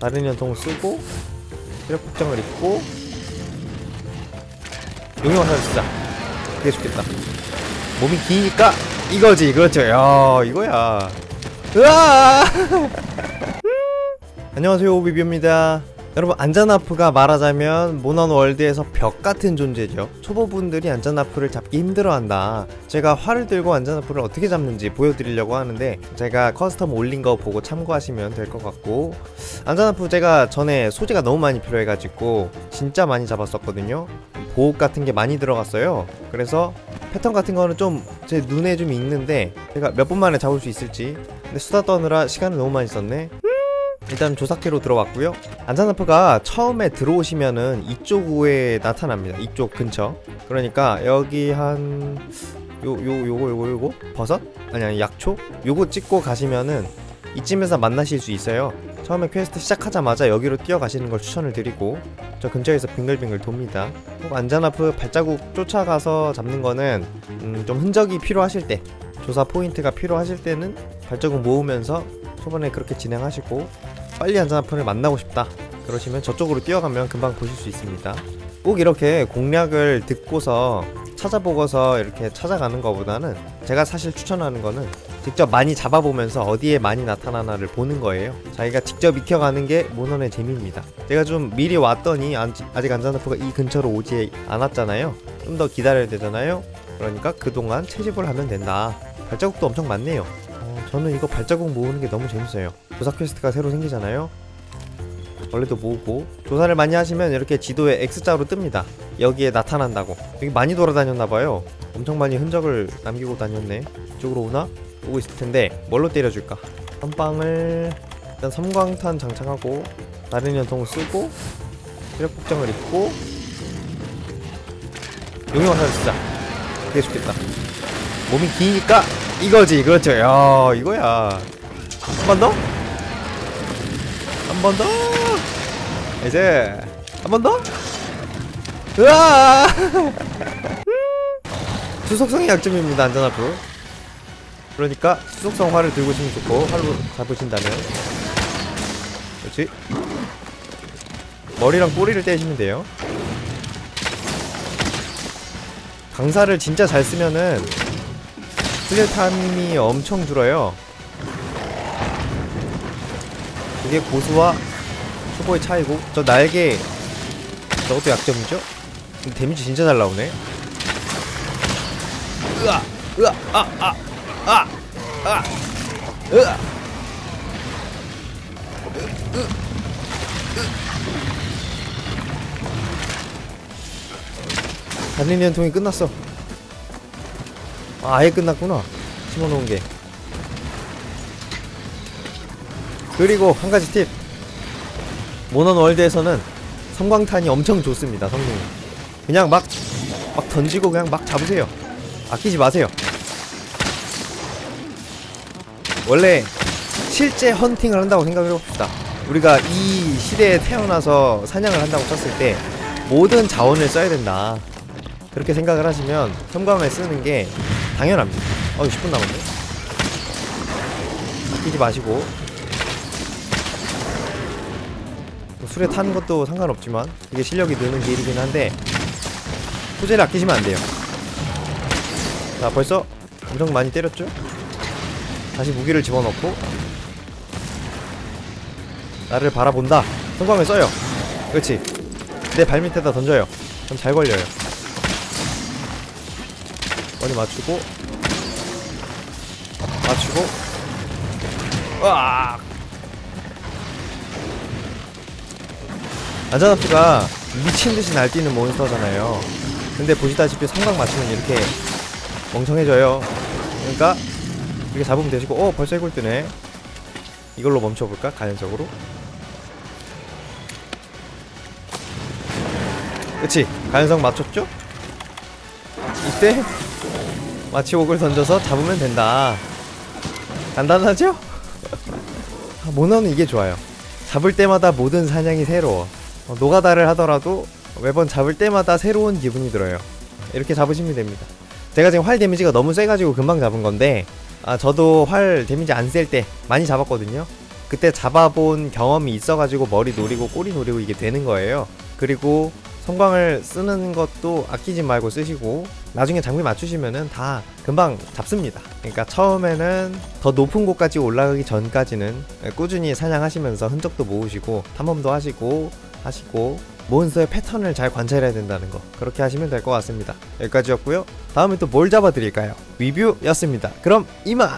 다른 연통 쓰고 체력 폭장을 입고 용용화살 쓰자. 그게 좋겠다. 몸이 기니까 이거지 그렇죠. 야 이거야. 으아! 안녕하세요 오비비입니다 여러분 안전아프가 말하자면 모넌 월드에서 벽 같은 존재죠. 초보분들이 안전아프를 잡기 힘들어한다. 제가 활을 들고 안전아프를 어떻게 잡는지 보여드리려고 하는데 제가 커스텀 올린 거 보고 참고하시면 될 것 같고 안전아프 제가 전에 소재가 너무 많이 필요해가지고 진짜 많이 잡았었거든요. 보호 같은 게 많이 들어갔어요. 그래서 패턴 같은 거는 좀 제 눈에 좀 익는데 제가 몇 분 만에 잡을 수 있을지. 근데 수다 떠느라 시간을 너무 많이 썼네 일단 조사키로 들어왔고요. 안산아프가 처음에 들어오시면은 이쪽에 나타납니다. 이쪽 근처. 그러니까 여기 한 요 요 요거 요거 요거? 버섯? 아니 아니 약초? 요거 찍고 가시면은 이쯤에서 만나실 수 있어요. 처음에 퀘스트 시작하자마자 여기로 뛰어가시는 걸 추천을 드리고 저 근처에서 빙글빙글 돕니다. 꼭 안전아프 발자국 쫓아가서 잡는 거는 음, 좀 흔적이 필요하실 때 조사 포인트가 필요하실 때는 발자국 모으면서 초반에 그렇게 진행하시고 빨리 안전아프를 만나고 싶다. 그러시면 저쪽으로 뛰어가면 금방 보실 수 있습니다. 꼭 이렇게 공략을 듣고서 찾아보고서 이렇게 찾아가는 것보다는 제가 사실 추천하는 거는 직접 많이 잡아보면서 어디에 많이 나타나나를 보는 거예요. 자기가 직접 익혀가는 게 모넌의 재미입니다. 제가 좀 미리 왔더니 안- 아직 안전아프가 이 근처로 오지 않았잖아요. 좀 더 기다려야 되잖아요. 그러니까 그동안 채집을 하면 된다. 발자국도 엄청 많네요. 어, 저는 이거 발자국 모으는 게 너무 재밌어요. 조사 퀘스트가 새로 생기잖아요. 원래도 모으고 조사를 많이 하시면 이렇게 지도에 X자로 뜹니다. 여기에 나타난다고. 여기 많이 돌아다녔나봐요. 엄청 많이 흔적을 남기고 다녔네. 이쪽으로 오나? 오고 있을 텐데 뭘로 때려줄까? 한 방을 일단 섬광탄 장착하고 다른 연통 쓰고 체력 폭장을 입고 용용화살 쓰자 그게 좋겠다 몸이 기니까 이거지 그렇죠 야 이거야 한 번 더? 한 번 더? 이제 한 번 더? 으아! 수속성이 약점입니다 안전하프 그러니까 수속성 활을 들고 있으면 좋고 활로 잡으신다면 그렇지 머리랑 꼬리를 떼시면 돼요 강사를 진짜 잘 쓰면은 플레타임이 엄청 들어요. 그게 고수와 초보의 차이고 저 날개 저것도 약점이죠? 근데 데미지 진짜 잘 나오네. 으아 으아 아 아 아아 아, 아, 으아 달린 연통이 끝났어. 아, 아예 끝났구나. 심어놓은 게. 그리고 한 가지 팁. 모넌 월드에서는 성광탄이 엄청 좋습니다 성능이. 그냥 막 막 던지고 그냥 막 잡으세요. 아끼지 마세요. 원래 실제 헌팅을 한다고 생각을 해봅시다. 우리가 이 시대에 태어나서 사냥을 한다고 쳤을 때 모든 자원을 써야 된다 그렇게 생각을 하시면 섬광을 쓰는 게 당연합니다. 어 10분 남았네. 아끼지 마시고. 술에 타는 것도 상관없지만 이게 실력이 느는 길이긴 한데 소재를 아끼시면 안 돼요. 자 벌써 엄청 많이 때렸죠? 다시 무기를 집어넣고 나를 바라본다. 성광을 써요. 그렇지. 내 발밑에다 던져요. 그럼 잘 걸려요 머리 맞추고. 맞추고. 으악 안자나프가 미친듯이 날뛰는 몬스터잖아요. 근데 보시다시피 성광 맞추면 이렇게 멍청해져요. 그러니까 이렇게 잡으면 되시고. 어 벌써 해골 뜨네. 이걸로 멈춰볼까? 가연적으로? 그치. 가연성 맞췄죠? 이때 마치옥을 던져서 잡으면 된다. 간단하죠? 아, 모너는 이게 좋아요. 잡을 때마다 모든 사냥이 새로워. 어, 노가다를 하더라도 매번 잡을 때마다 새로운 기분이 들어요. 이렇게 잡으시면 됩니다. 제가 지금 활 데미지가 너무 세가지고 금방 잡은 건데 아 저도 활 데미지 안 셀 때 많이 잡았거든요. 그때 잡아본 경험이 있어가지고 머리 노리고 꼬리 노리고 이게 되는 거예요. 그리고 성광을 쓰는 것도 아끼지 말고 쓰시고 나중에 장비 맞추시면은 다 금방 잡습니다. 그러니까 처음에는 더 높은 곳까지 올라가기 전까지는 꾸준히 사냥하시면서 흔적도 모으시고 탐험도 하시고 하시고 몬스터의 패턴을 잘 관찰해야 된다는 거 그렇게 하시면 될 것 같습니다. 여기까지였고요. 다음에 또 뭘 잡아드릴까요? 리뷰였습니다. 그럼 이만!